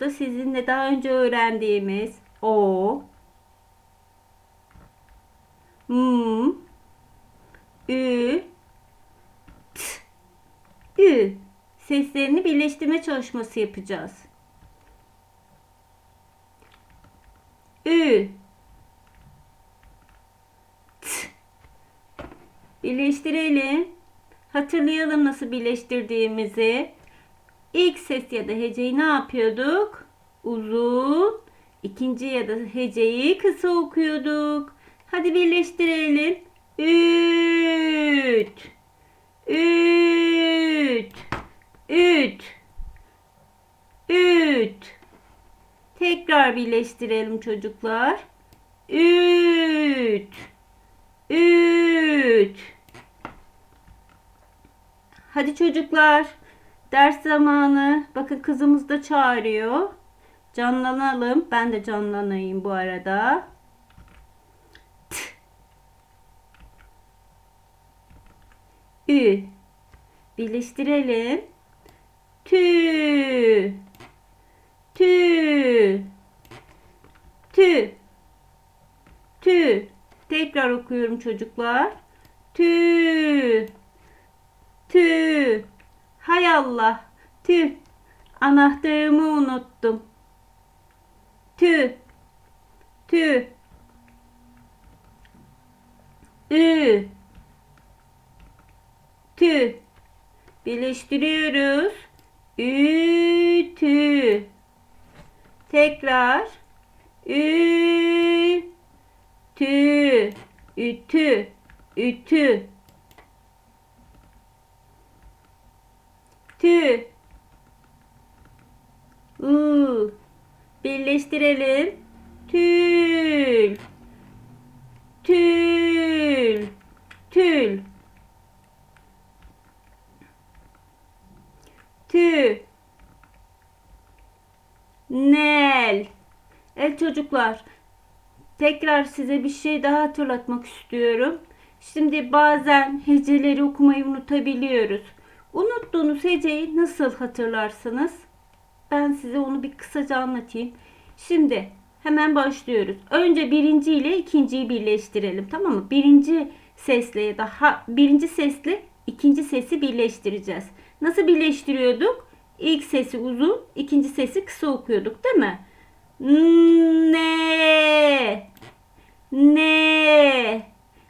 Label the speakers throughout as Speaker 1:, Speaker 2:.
Speaker 1: videomuzda sizinle daha önce öğrendiğimiz O, M, Ü, T, Ü seslerini birleştirme çalışması yapacağız. Ü, T, birleştirelim. Hatırlayalım nasıl birleştirdiğimizi. İlk ses ya da heceyi ne yapıyorduk? Uzun. İkinci ya da heceyi kısa okuyorduk. Hadi birleştirelim. Üt. Üt. Üt. Üt. Tekrar birleştirelim çocuklar. Üt. Üt. Hadi çocuklar. Ders zamanı. Bakın kızımız da çağırıyor. Canlanalım. Ben de canlanayım bu arada. Ü. Birleştirelim. Tü. Tü. Tü. Tü. Tekrar okuyorum çocuklar. Tü. Tüh. Hay Allah. Tüh. Anahtarımı unuttum. Tüh. Tüh. Ü. Tüh. Birleştiriyoruz. Ütü. Tekrar. Ü. Tü. Ütü. Ütü. Tü. U. Birleştirelim. Tül. Tül. Tül. Tü. Nel. Evet çocuklar. Tekrar size bir şey daha hatırlatmak istiyorum. Şimdi bazen heceleri okumayı unutabiliyoruz. Unuttuğunuz heceyi nasıl hatırlarsınız? Ben size onu bir kısaca anlatayım. Şimdi hemen başlıyoruz. Önce birinci ile ikinciyi birleştirelim. Tamam mı? Birinci sesle ya da ha, birinci sesle ikinci sesi birleştireceğiz. Nasıl birleştiriyorduk? İlk sesi uzun, ikinci sesi kısa okuyorduk değil mi? Ne ne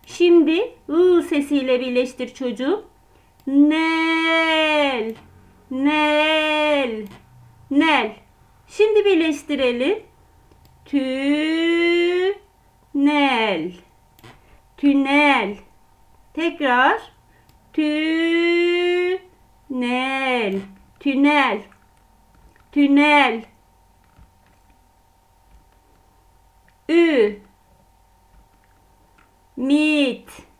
Speaker 1: Şimdi ı sesiyle birleştir çocuğum. Nel. Nel. Nel. Şimdi birleştirelim. Tünel. Tünel. Tekrar. Tünel. Tünel. Tünel. Ü. Mit.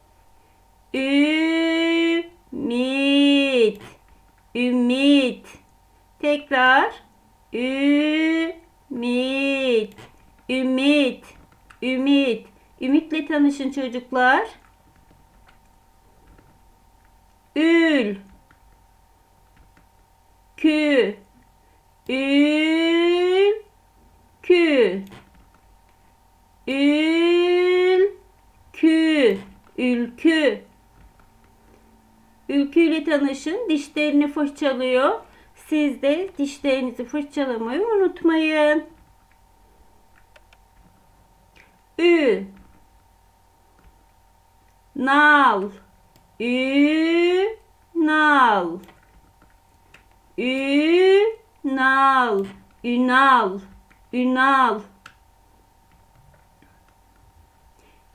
Speaker 1: Ümit. Ümit. Tekrar. Ümit. Ümit. Ümit. Ümitle tanışın çocuklar. Ül. Kü. Ül. Kü. Ül. Kü. Ülkü. Tanışın. Dişlerini fırçalıyor. Siz de dişlerinizi fırçalamayı unutmayın. Ü. Nal. Ü. Nal. Ü. Nal. Ünal. Ünal.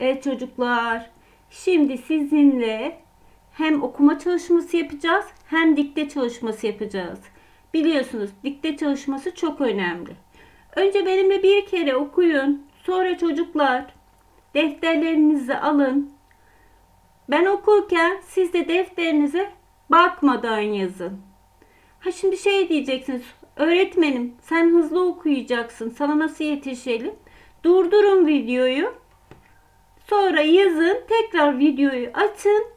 Speaker 1: Evet çocuklar. Şimdi sizinle hem okuma çalışması yapacağız hem dikte çalışması yapacağız. Biliyorsunuz dikte çalışması çok önemli. Önce benimle bir kere okuyun. Sonra çocuklar defterlerinizi alın. Ben okurken siz de defterinize bakmadan yazın. Ha şimdi şey diyeceksiniz. Öğretmenim sen hızlı okuyacaksın. Sana nasıl yetişelim? Durdurun videoyu. Sonra yazın. Tekrar videoyu açın.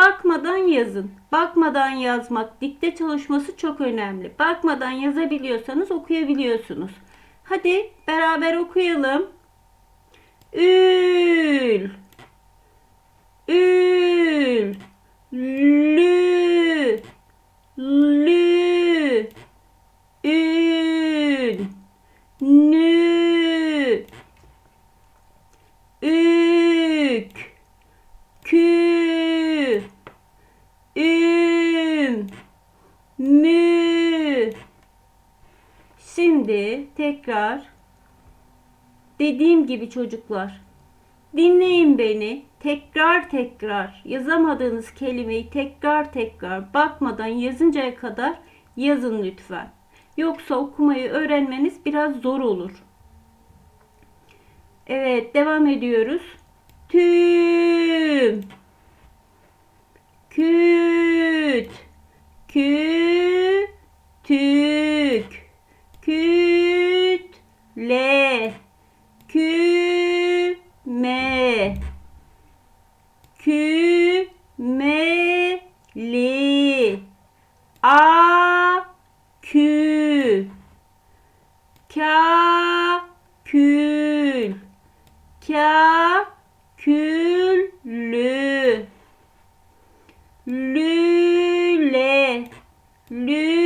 Speaker 1: Bakmadan yazın. Bakmadan yazmak, dikte çalışması çok önemli. Bakmadan yazabiliyorsanız okuyabiliyorsunuz. Hadi beraber okuyalım. Ül. Ül. Lü. Lü. Tekrar dediğim gibi çocuklar dinleyin beni. Tekrar tekrar yazamadığınız kelimeyi tekrar tekrar bakmadan yazıncaya kadar yazın lütfen. Yoksa okumayı öğrenmeniz biraz zor olur. Evet, devam ediyoruz. Tüm küt kütük kütle lüleli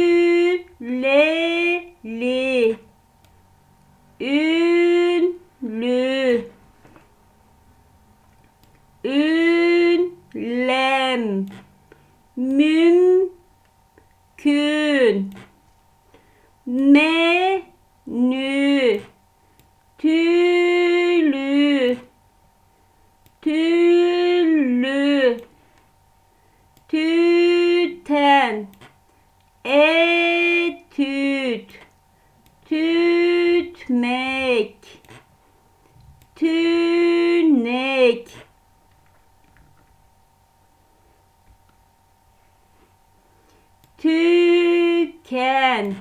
Speaker 1: can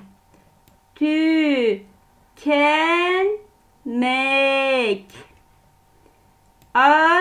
Speaker 1: to can make. A.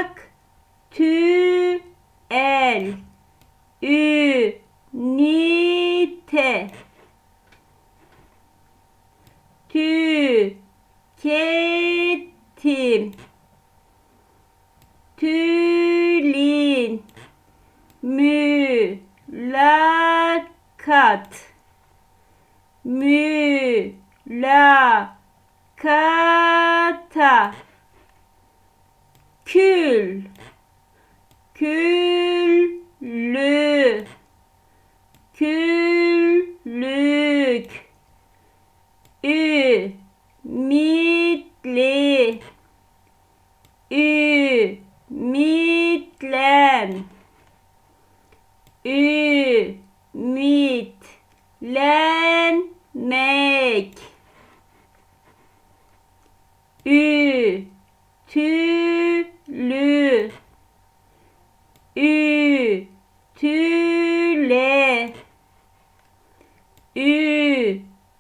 Speaker 1: ütüle.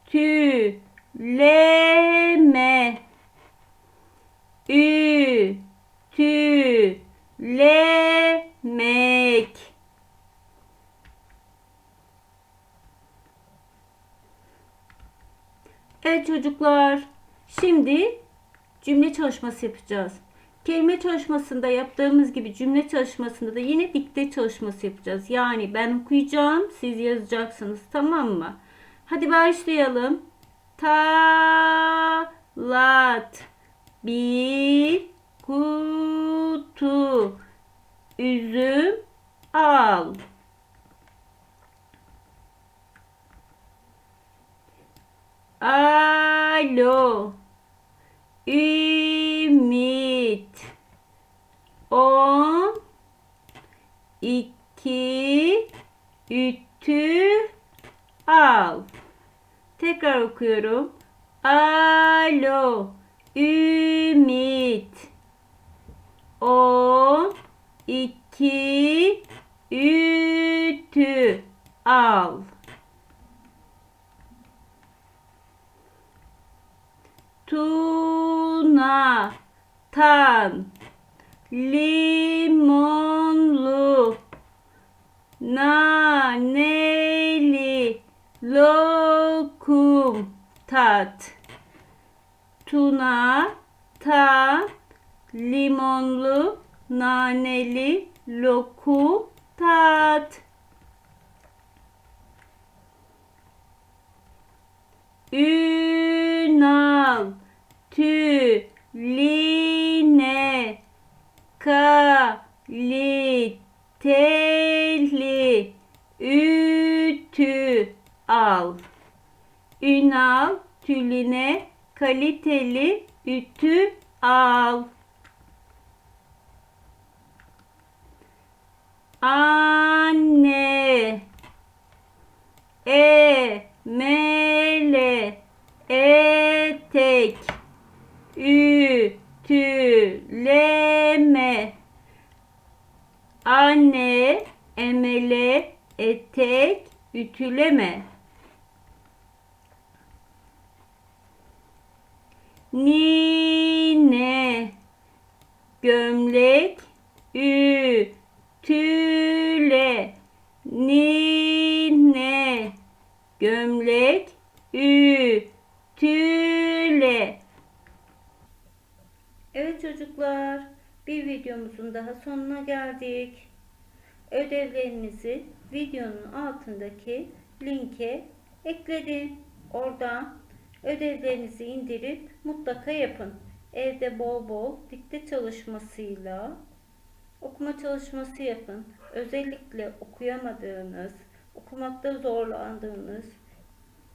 Speaker 1: Ütüleme. Ütülemek. Evet çocuklar şimdi cümle çalışması yapacağız. Kelime çalışmasında yaptığımız gibi cümle çalışmasında da yine dikte çalışması yapacağız. Yani ben okuyacağım, siz yazacaksınız. Tamam mı? Hadi başlayalım. Talat bir kutu üzüm al. Alo. Ümit. On. iki, Ütü. Al. Tekrar okuyorum. Alo. Ümit. On. iki, Ütü. Al. tuna tan limonlu naneli lokum tat. Tuna ta limonlu naneli lokum tat. Ünal tüline kaliteli ütü al. Ünal tüline kaliteli ütü al. Anne. Emele etek. Ütüleme. Anne emele etek ütüleme nine gömlek ütüle nine gömlek ütüle Evet çocuklar bir videomuzun daha sonuna geldik. Ödevlerinizi videonun altındaki linke ekledim. Oradan ödevlerinizi indirip mutlaka yapın. Evde bol bol dikte çalışmasıyla okuma çalışması yapın. Özellikle okuyamadığınız, okumakta zorlandığınız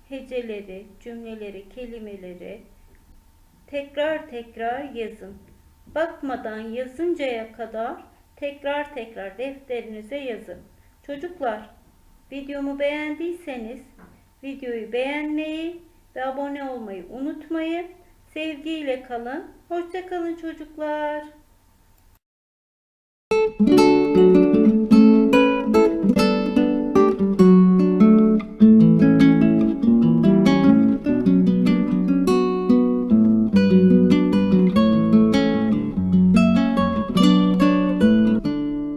Speaker 1: heceleri, cümleleri, kelimeleri tekrar tekrar yazın. Bakmadan yazıncaya kadar tekrar tekrar defterinize yazın. Çocuklar, videomu beğendiyseniz videoyu beğenmeyi ve abone olmayı unutmayın. Sevgiyle kalın. Hoşça kalın çocuklar.